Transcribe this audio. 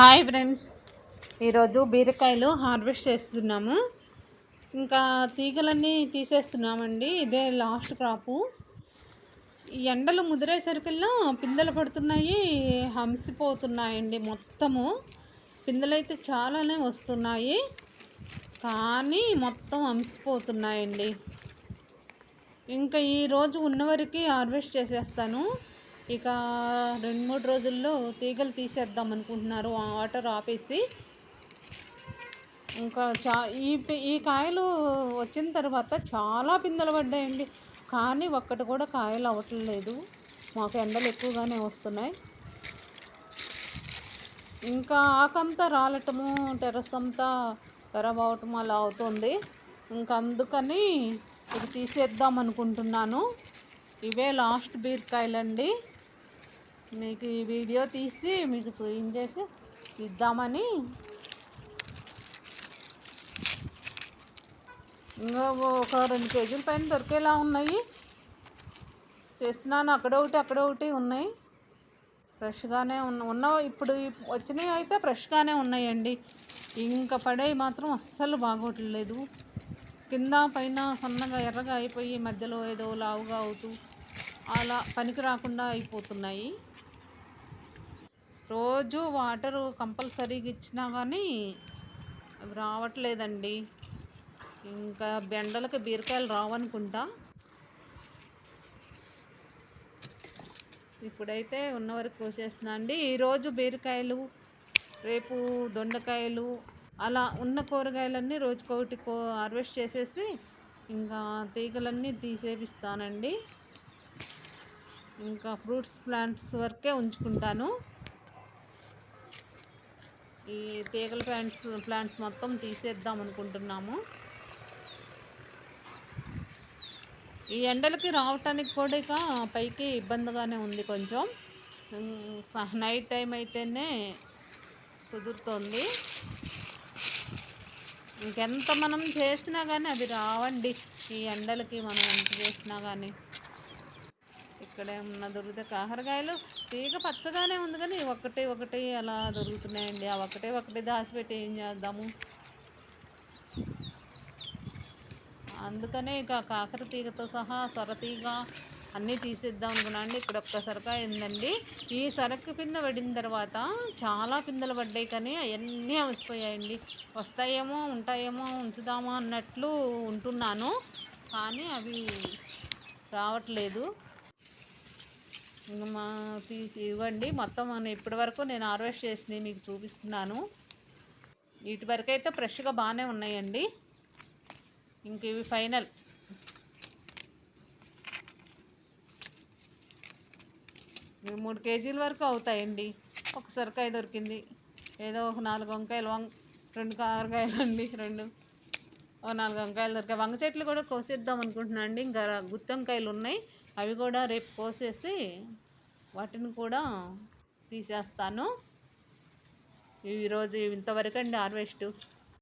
Hi friends. ఈరోజు బీరకాయలు harvest చేస్తున్నాము. ఇంకా తీగలన్నీ తీసేస్తున్నామండి. ఇదే లాస్ట్ క్రాపు. ఈ ఎండలు ముదిరేసరికల్లా పిందెలు పడుతున్నాయి హంసిపోతున్నాయండి మొత్తము. పిందెలైతే చాలానే వస్తున్నాయి కానీ మొత్తం హంసిపోతున్నాయండి. ఇంకా ఈరోజు ఉన్నవరకు హార్వెస్ట్ చేసేస్తాను. ఇక రెండు మూడు రోజుల్లో తీగలు తీసేద్దాం అనుకుంటున్నారు. వాటర్ ఆపేసి ఇంకా చా ఈ ఈ కాయలు వచ్చిన తర్వాత చాలా పిందెలు పడ్డాయండి. కానీ ఒక్కటి కూడా కాయలు అవ్వట్లేదు. మాకు ఎండలు ఎక్కువగానే వస్తున్నాయి. ఇంకా ఆకంతా రాలటము టెరస్ అంతా ఖరాబ్ అవటం అలా అవుతుంది. ఇంకా అందుకని ఇది తీసేద్దాం అనుకుంటున్నాను. ఇవే లాస్ట్ బీరకాయలండి మీకు ఈ వీడియో తీసి మీకు చూపించేసి ఇద్దామని. ఇంకా ఒక రెండు కేజీల పైన దొరికేలా ఉన్నాయి. చేస్తున్నాను అక్కడ ఒకటి అక్కడ ఒకటి ఉన్నాయి. ఫ్రెష్గానే ఉన్న ఉన్న ఇప్పుడు వచ్చినవి అయితే ఫ్రెష్గానే ఉన్నాయండి. ఇంకా పడేవి మాత్రం అస్సలు బాగోట్లేదు. కింద పైన సన్నగా ఎర్రగా అయిపోయి మధ్యలో ఏదో లావుగా అవుతూ అలా పనికి రాకుండా అయిపోతున్నాయి. రోజు వాటర్ కంపల్సరీగా ఇచ్చినా కానీ అవి రావట్లేదండి. ఇంకా బెండలకి బీరకాయలు రావనుకుంటా. ఇప్పుడైతే ఉన్న వరకు కోసేస్తున్నా అండి. ఈరోజు బీరకాయలు రేపు దొండకాయలు అలా ఉన్న కూరగాయలన్నీ రోజుకొకటి కో హార్వెస్ట్ చేసేసి ఇంకా తీగలన్నీ తీసేపిస్తానండి. ఇంకా ఫ్రూట్స్ ప్లాంట్స్ వరకే ఉంచుకుంటాను. ఈ తీగల ప్లాంట్స్ ప్లాంట్స్ మొత్తం తీసేద్దాం అనుకుంటున్నాము. ఈ ఎండలకి రావటానికి కూడా ఇక పైకి ఇబ్బందిగానే ఉంది కొంచెం. నైట్ టైం అయితేనే కుదురుతుంది. ఇంకెంత మనం చేసినా కానీ అది రావండి. ఈ ఎండలకి మనం ఎంత చేసినా కానీ ఇక్కడే ఉన్న దొరికితే కాకరకాయలు తీగ పచ్చగానే ఉంది కానీ ఒకటి ఒకటి అలా దొరుకుతున్నాయండి. ఆ ఒకటే ఒకటి దాచిపెట్టి ఏం చేద్దాము? అందుకనే ఇక కాకర తీగతో సహా సొరతీగ అన్నీ తీసేద్దాం అనుకున్నాండి ఇక్కడ ఒక్క సరక అయిందండి ఈ సరకు కింద పడిన తర్వాత చాలా పిందెలు పడ్డాయి కానీ అవన్నీ అవసిపోయాయండి వస్తాయేమో ఉంటాయేమో ఉంచుదామా అన్నట్లు ఉంటున్నాను. కానీ అవి రావట్లేదు. మా తీసి ఇవ్వండి. మొత్తం ఇప్పటి వరకు నేను హార్వెస్ట్ చేసినవి మీకు చూపిస్తున్నాను. వీటి వరకు అయితే ఫ్రెష్గా బాగానే ఉన్నాయండి. ఇంక ఇవి ఫైనల్. మూడు కేజీల వరకు అవుతాయండి. ఒక సొరకాయ దొరికింది. ఏదో ఒక నాలుగు వంకాయలు వంక రెండు కారకాయలు అండి రెండు. ఒక నాలుగు వంకాయలు దొరికాయి. వంగ చెట్లు కూడా కోసేద్దాం అనుకుంటున్నాను అండి ఇంకా గుత్తంకాయలు ఉన్నాయి. అవి కూడా రేపు కోసేసి వాటిని కూడా తీసేస్తాను. ఈరోజు ఇంతవరకు అండి హార్వెస్ట్.